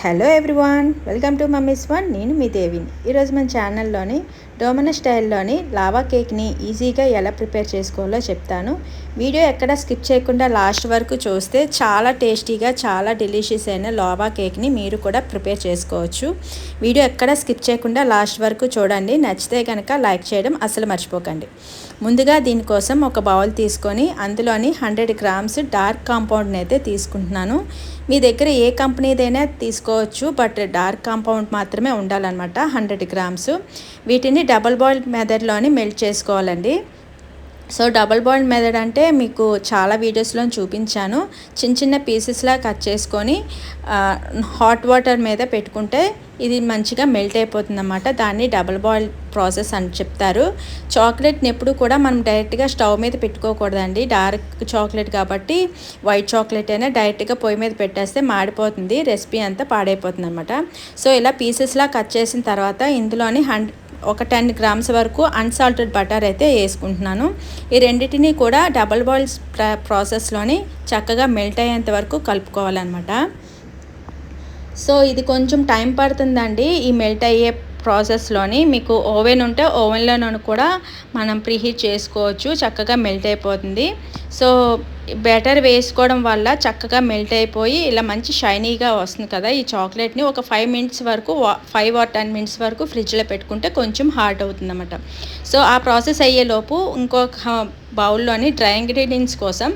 Hello everyone welcome to mummy's one నేను మీ దేవిని. ఈరోజు మన ఛానల్లోని డోమన స్టైల్లోని లావా కేక్ని ఈజీగా ఎలా ప్రిపేర్ చేసుకోవాలో చెప్తాను. వీడియో ఎక్కడ స్కిప్ చేయకుండా లాస్ట్ వరకు చూస్తే చాలా టేస్టీగా చాలా డెలిషియస్ అయిన లావా కేక్ని మీరు కూడా ప్రిపేర్ చేసుకోవచ్చు. వీడియో ఎక్కడ స్కిప్ చేయకుండా లాస్ట్ వరకు చూడండి. నచ్చితే కనుక లైక్ చేయడం అసలు మర్చిపోకండి. ముందుగా దీనికోసం ఒక బౌల్ తీసుకొని అందులోని హండ్రెడ్ గ్రామ్స్ డార్క్ కాంపౌండ్ని అయితే తీసుకుంటున్నాను. మీ దగ్గర ఏ కంపెనీదైనా తీసుకోవచ్చు బట్ డార్క్ కాంపౌండ్ మాత్రమే ఉండాలన్నమాట హండ్రెడ్ గ్రామ్స్. వీటిని డబల్ బాయిల్ మెథడ్లోని మెల్ట్ చేసుకోవాలండి. సో డబల్ బాయిల్డ్ మెథడ్ అంటే మీకు చాలా వీడియోస్లో చూపించాను. చిన్న చిన్న పీసెస్లా కట్ చేసుకొని హాట్ వాటర్ మీద పెట్టుకుంటే ఇది మంచిగా మెల్ట్ అయిపోతుంది అన్నమాట దాన్ని డబల్ బాయిల్ ప్రాసెస్ అని చెప్తారు. చాక్లెట్ని ఎప్పుడు కూడా మనం డైరెక్ట్గా స్టవ్ మీద పెట్టుకోకూడదండి. డార్క్ చాక్లెట్ కాబట్టి వైట్ చాక్లెట్ అయినా డైరెక్ట్గా పొయ్యి మీద పెట్టేస్తే మాడిపోతుంది. రెసిపీ అంతా పాడైపోతుంది అనమాట సో ఇలా పీసెస్లా కట్ చేసిన తర్వాత ఇందులోని హండ్రెడ్ ఒక టెన్ గ్రామ్స్ వరకు అన్సాల్టెడ్ బటర్ అయితే వేసుకుంటున్నాను. ఈ రెండింటిని కూడా డబల్ బాయిల్స్ ప్రాసెస్లోని చక్కగా మెల్ట్ అయ్యేంత వరకు కలుపుకోవాలన్నమాట. సో ఇది కొంచెం టైం పడుతుందండి. ఈ మెల్ట్ అయ్యే ప్రాసెస్లోని మీకు ఓవెన్ ఉంటే ఓవెన్లోనూ కూడా మనం ప్రీహీట్ చేసుకోవచ్చు చక్కగా మెల్ట్ అయిపోతుంది. సో బెటర్ వేసుకోవడం వల్ల చక్కగా మెల్ట్ అయిపోయి ఇలా మంచి షైనీగా వస్తుంది కదా ఈ చాక్లెట్ని. ఒక ఫైవ్ మినిట్స్ వరకు ఫైవ్ ఆర్ టెన్ మినిట్స్ వరకు ఫ్రిడ్జ్లో పెట్టుకుంటే కొంచెం హార్డ్ అవుతుంది అనమాట సో ఆ ప్రాసెస్ అయ్యేలోపు ఇంకొక బౌల్లోని డ్రై ఇంగ్రీడియంట్స్ కోసం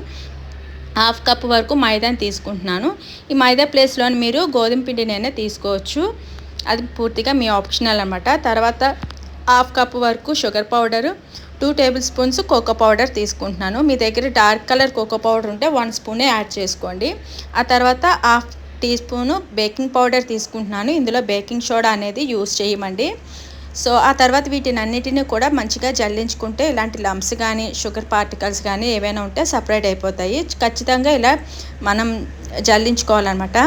హాఫ్ కప్ వరకు మైదాని తీసుకుంటున్నాను. ఈ మైదా ప్లేస్లోని మీరు గోధుమ పిండినైనా తీసుకోవచ్చు. అది పూర్తిగా మీ ఆప్షనల్ అనమాట తర్వాత హాఫ్ కప్ వరకు sugar powder two tablespoons cocoa powder తీసుకుంటున్నాను. మీ దగ్గర డార్క్ కలర్ కోకో పౌడర్ ఉంటే వన్ స్పూనే యాడ్ చేసుకోండి. ఆ తర్వాత half teaspoon baking powder తీసుకుంటున్నాను. ఇందులో బేకింగ్ సోడా అనేది యూస్ చేయమండి. సో ఆ తర్వాత వీటిని అన్నిటిని కూడా మంచిగా జల్లించుకుంటే ఇలాంటి లంప్స్ కానీ షుగర్ పార్టికల్స్ కానీ ఏవైనా ఉంటే సపరేట్ అయిపోతాయి. ఖచ్చితంగా ఇలా మనం జల్లించుకోవాలన్నమాట.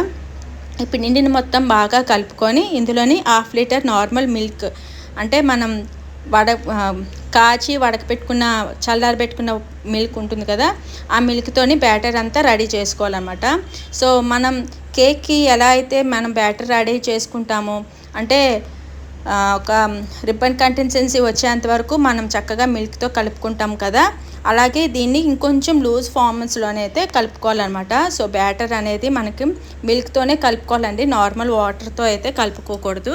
ఇప్పుడు నిండిని మొత్తం బాగా కలుపుకొని ఇందులోని హాఫ్ లీటర్ నార్మల్ మిల్క్ అంటే మనం వడ కాచి వడకపెట్టుకున్న చల్లారబెట్టుకున్న మిల్క్ ఉంటుంది కదా ఆ మిల్క్తోని బ్యాటర్ అంతా రెడీ చేసుకోవాలన్నమాట. సో మనం కేక్కి ఎలా అయితే మనం బ్యాటర్ రెడీ చేసుకుంటామో అంటే ఒక రిబ్బన్ కంటెన్సెన్సీ వచ్చేంత వరకు మనం చక్కగా మిల్క్తో కలుపుకుంటాం కదా అలాగే దీన్ని ఇంకొంచెం లూజ్ ఫార్మ్స్లోనే అయితే కలుపుకోవాలన్నమాట. సో బ్యాటర్ అనేది మనకి మిల్క్తోనే కలుపుకోవాలండి. నార్మల్ వాటర్తో అయితే కలుపుకోకూడదు.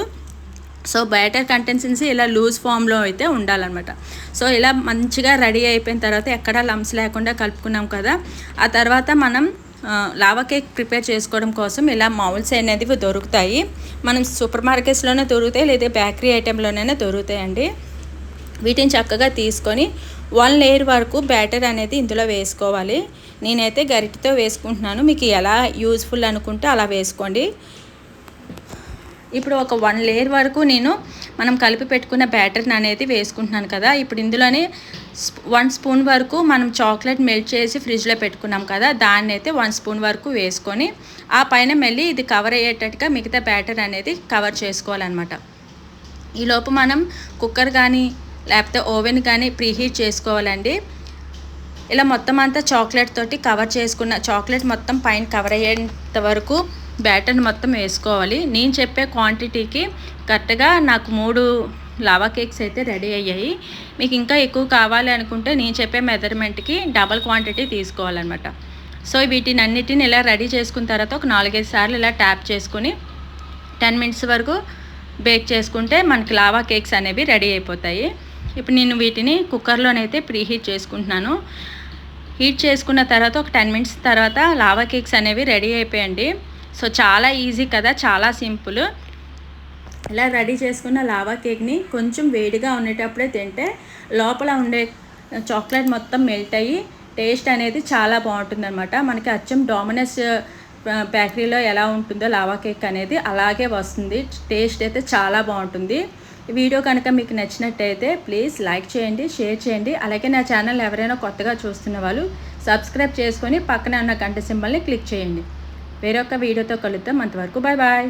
సో బ్యాటర్ కంటెన్సెన్సీ ఇలా లూజ్ ఫామ్లో అయితే ఉండాలన్నమాట. సో ఇలా మంచిగా రెడీ అయిపోయిన తర్వాత ఎక్కడా లంప్స్ లేకుండా కలుపుకున్నాం కదా ఆ తర్వాత మనం లావా కేక్ ప్రిపేర్ చేసుకోవడం కోసం ఇలా మౌల్స్ అనేవి దొరుకుతాయి. మనం సూపర్ మార్కెట్స్లోనే దొరుకుతాయి లేదా బేకరీ ఐటెంలోనైనా దొరుకుతాయండి. వీటిని చక్కగా తీసుకొని వన్ లేయర్ వరకు బ్యాటర్ అనేది ఇందులో వేసుకోవాలి. నేనైతే గరిటితో వేసుకుంటున్నాను. మీకు ఎలా యూజ్ఫుల్ అనుకుంటే అలా వేసుకోండి. ఇప్పుడు ఒక వన్ లేయర్ వరకు నేను మనం కలిపి పెట్టుకున్న బ్యాటర్ని అనేది వేసుకుంటున్నాను కదా. ఇప్పుడు ఇందులోనే వన్ స్పూన్ వరకు మనం చాక్లెట్ మెల్ట్ చేసి ఫ్రిడ్జ్లో పెట్టుకున్నాం కదా. దాన్ని అయితే వన్ స్పూన్ వరకు వేసుకొని ఆ పైన మళ్ళీ ఇది కవర్ అయ్యేటట్టుగా మిగతా బ్యాటర్ అనేది కవర్ చేసుకోవాలన్నమాట. ఈలోపు మనం కుక్కర్ కానీ లేకపోతే ఓవెన్ కానీ ప్రీహీట్ చేసుకోవాలండి. ఇలా మొత్తం అంతా చాక్లెట్ తోటి కవర్ చేసుకున్న చాక్లెట్ మొత్తం పైన కవర్ అయ్యేంత వరకు బ్యాటర్ని మొత్తం వేసుకోవాలి. నేను చెప్పే క్వాంటిటీకి కరెక్ట్గా నాకు మూడు లావా కేక్స్ అయితే రెడీ అయ్యాయి. మీకు ఇంకా ఎక్కువ కావాలి అనుకుంటే నేను చెప్పే మెజర్మెంట్కి డబల్ క్వాంటిటీ తీసుకోవాలన్నమాట. సో వీటిని అన్నిటిని ఇలా రెడీ చేసుకున్న తర్వాత ఒక నాలుగైదు సార్లు ఇలా ట్యాప్ చేసుకుని టెన్ మినిట్స్ వరకు బేక్ చేసుకుంటే మనకి లావా కేక్స్ అనేవి రెడీ అయిపోతాయి. ఇప్పుడు నేను వీటిని కుక్కర్లోనైతే ప్రీ హీట్ చేసుకుంటున్నాను. హీట్ చేసుకున్న తర్వాత ఒక టెన్ మినిట్స్ తర్వాత లావా కేక్స్ అనేవి రెడీ అయిపోయండి. సో చాలా ఈజీ కదా చాలా సింపుల్. ఇలా రెడీ చేసుకున్న లావా కేక్ని కొంచెం వేడిగా ఉండేటప్పుడే తింటే లోపల ఉండే చాక్లెట్ మొత్తం మెల్ట్ అయ్యి టేస్ట్ అనేది చాలా బాగుంటుంది అనమాట మనకి అచ్చం డామినస్ బేకరీలో ఎలా ఉంటుందో లావా కేక్ అనేది అలాగే వస్తుంది. టేస్ట్ అయితే చాలా బాగుంటుంది. వీడియో కనుక మీకు నచ్చినట్టయితే ప్లీజ్ లైక్ చేయండి షేర్ చేయండి. అలాగే నా ఛానల్ ఎవరైనా కొత్తగా చూస్తున్న వాళ్ళు సబ్స్క్రైబ్ చేసుకొని పక్కన ఉన్న గంట సింబల్ని క్లిక్ చేయండి. వేరొక వీడియోతో కలుద్దాం. అంతవరకు బాయ్ బాయ్